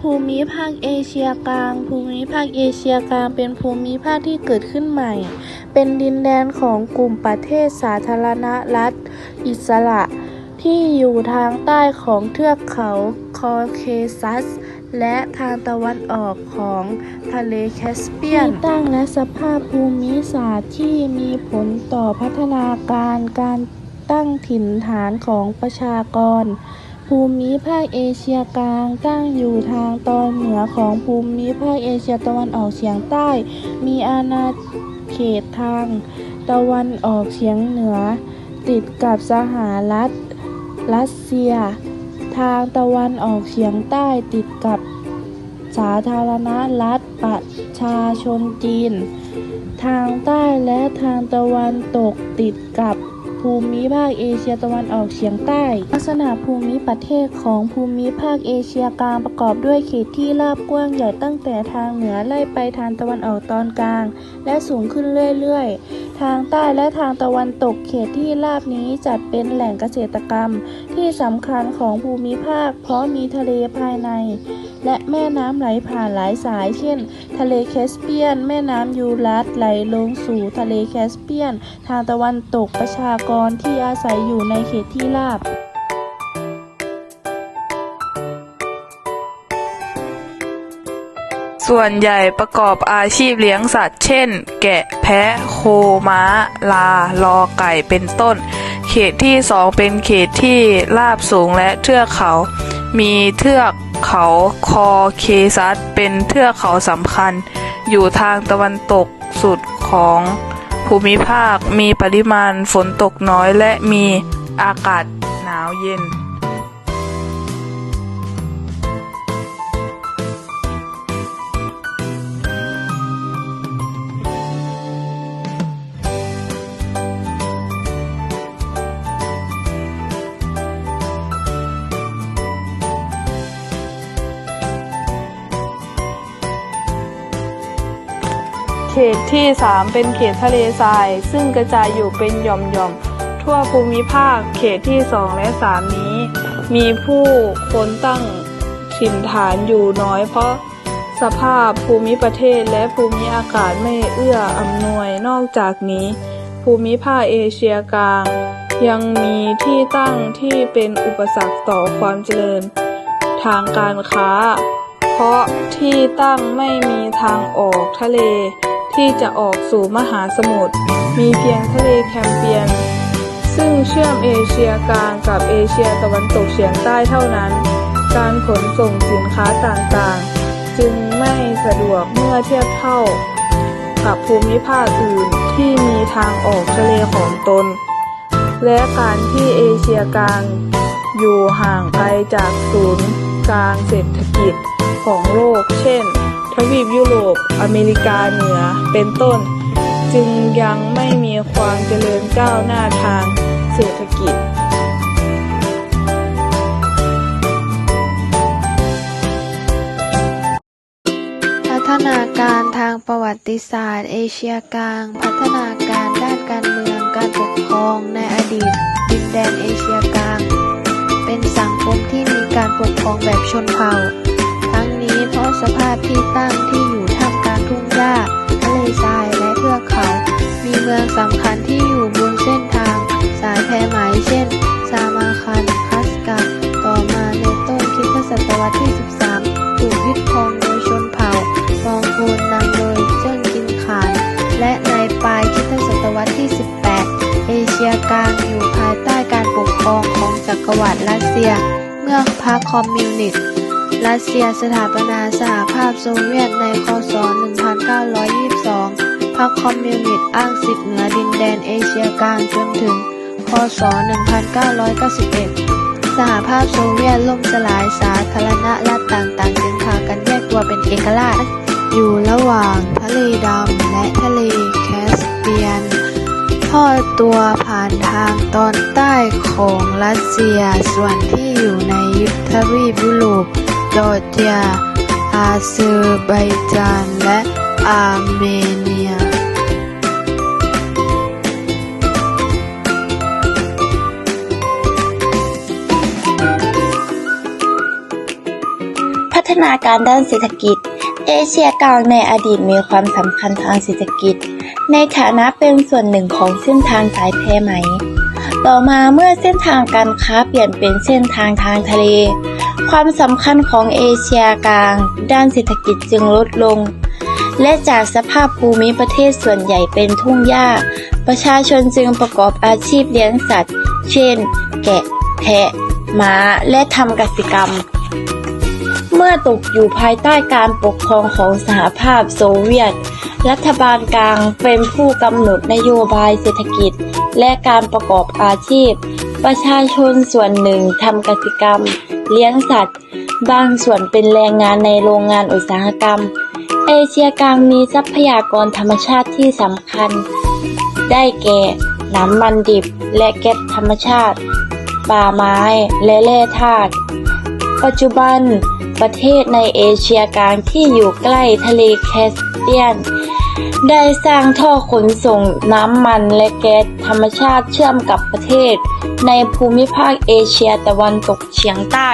ภูมิภาคเอเชียกลาง ภูมิภาคเอเชียกลางเป็นภูมิภาคที่เกิดขึ้นใหม่ เป็นดินแดนของกลุ่มประเทศสาธารณรัฐ อิสระที่อยู่ทางใต้ของเทือกเขาคอเคซัส และทางตะวันออกของทะเลแคสเปียนที่ตั้งและสภาพภูมิศาสตร์ที่มีผลต่อพัฒนาการการตั้งถิ่นฐานของประชากร ภูมิภาคเอเชียกลางตั้งอยู่ทางตอนเหนือของภูมิภาคเอเชียตะวันออกเฉียงใต้ มีอาณาเขตทาง ตะวันออกเฉียงเหนือ ติดกับสหรัฐ รัสเซีย ทางตะวันออกเฉียงใต้ติดกับสาธารณรัฐประชาชนจีน ทางใต้และทางตะวันตกติดกับ ภูมิภาคเอเชียตะวันออกเฉียงใต้ ลักษณะภูมิประเทศของภูมิภาคเอเชียกลางประกอบด้วยเขตที่ราบกว้างใหญ่ตั้งแต่ทางเหนือไล่ไปทางตะวันออกตอนกลาง และสูงขึ้นเรื่อยๆ ทางใต้และทางตะวันตกเขตที่ราบนี้จัดเป็นแหล่งเกษตรกรรมที่สำคัญของภูมิภาค เพราะมีทะเลภายใน และแม่น้ำไหลผ่านหลายสาย เช่น ทะเลแคสเปียน แม่น้ำยูรัสไหลลงสู่ทะเลแคสเปียน ทางตะวันตกประชากรที่อาศัยอยู่ในเขตที่ราบ ส่วนใหญ่ประกอบอาชีพเลี้ยงสัตว์ เช่น แกะ แพะ โคม้า ลา ลอไก่ เป็นต้น เขตที่สองเป็นเขตที่ราบสูงและเทือกเขา มีเทือกเขาคอเคซัสเป็นเทือกเขาสำคัญ อยู่ทางตะวันตกสุดของภูมิภาค มีปริมาณฝนตกน้อยและมีอากาศหนาวเย็น เขตที่ 3 เป็นเขตทะเลทราย ซึ่งกระจายอยู่เป็นหย่อมๆ ทั่วภูมิภาคเขตที่ 2 และ 3 นี้ มีผู้คนตั้งถิ่นฐานอยู่น้อยเพราะสภาพภูมิประเทศและภูมิอากาศไม่เอื้ออำนวยนอกจากนี้ ภูมิภาคเอเชียกลาง ยังมีที่ตั้งที่เป็นอุปสรรคต่อความเจริญ ทางการค้า เพราะที่ตั้งไม่มีทางออกทะเล ที่จะออกสู่มหาสมุทรมีเพียงทะเลแคมเปียน ซึ่งเชื่อมเอเชียกลางกับเอเชียตะวันตกเฉียงใต้เท่านั้น การขนส่งสินค้าต่างๆ จึงไม่สะดวกเมื่อเทียบเท่า กับภูมิภาคอื่นที่มีทางออกทะเลของตน และการที่เอเชียกลางอยู่ห่างไกลจากศูนย์กลางเศรษฐกิจของโลก เช่น ทวีปยุโรป อเมริกาเหนือ เป็นต้น จึงยังไม่มีความเจริญก้าวหน้าทางเศรษฐกิจพัฒนาการทางประวัติศาสตร์ เอเชียกลาง พัฒนาการด้านการเมืองการปกครองในอดีตดินแดนเอเชียกลาง เป็นสังคมที่มีการปกครองแบบชนเผ่า สภาพที่ตั้งที่อยู่ท่ามกลางทุ่งหญ้าทะเลทรายและเทือกเขา มีเมืองสำคัญที่อยู่บนเส้นทาง สายแพไหมเช่น ซามาคัน คัสกะต่อมาในต้นคริสตศตวรรษที่ 13 ถูกยึดครองโดยชนเผ่ามองโกลนำโดยเจิ้งกินขาน และในปลายคริสตศตวรรษที่ 18 เอเชียกลางอยู่ภายใต้การปกครองของจักรวรรดิรัสเซีย เมื่อพรรคคอมมิวนิสต์ รัสเซียสถาปนาสหภาพโซเวียตในคศ 1922 พรรคคอมมิวนิสต์อ้างสิทธิ์เหนือดินแดนเอเชียกลางจนถึง คศ 1991 สหภาพโซเวียตล่มสลายสาธารณรัฐต่างๆ จึงพากันแยกตัวเป็นเอกราช อยู่ระหว่างทะเลดำและทะเลแคสเปียนทอดตัวผ่านทางตอนใต้ของรัสเซียส่วนที่อยู่ในยุทวีปยุโรป จอร์เจีย อาเซอร์ไบจาน และอาร์เมเนียพัฒนาการด้านเศรษฐกิจ เอเชียกลางในอดีตมีความสำคัญทางเศรษฐกิจ ในฐานะเป็นส่วนหนึ่งของเส้นทางสายแพไหม ต่อมาเมื่อเส้นทางการค้าเปลี่ยนเป็นเส้นทางทางทะเล ความสำคัญของเอเชียกลาง ด้านเศรษฐกิจจึงลดลง และจากสภาพภูมิประเทศส่วนใหญ่เป็นทุ่งหญ้า ประชาชนจึงประกอบอาชีพเลี้ยงสัตว์ เช่น แกะ แพะ ม้า และทำกสิกรรม เมื่อตกอยู่ภายใต้การปกครองของสหภาพโซเวียต รัฐบาลกลางเป็นผู้กำหนดนโยบายเศรษฐกิจ และการประกอบอาชีพ ประชาชนส่วนหนึ่งทำกสิกรรม เลี้ยงสัตว์ บางส่วนเป็นแรงงานในโรงงานอุตสาหกรรม เอเชียกลางมีทรัพยากรธรรมชาติที่สำคัญ ได้แก่น้ำมันดิบและแก๊สธรรมชาติ ป่าไม้และแร่ธาตุปัจจุบันประเทศในเอเชียกลางที่อยู่ใกล้ทะเลแคสเปียน ได้สร้างท่อขนส่งน้ำมันและแก๊สธรรมชาติเชื่อมกับประเทศ ในภูมิภาคเอเชียตะวันตกเฉียงใต้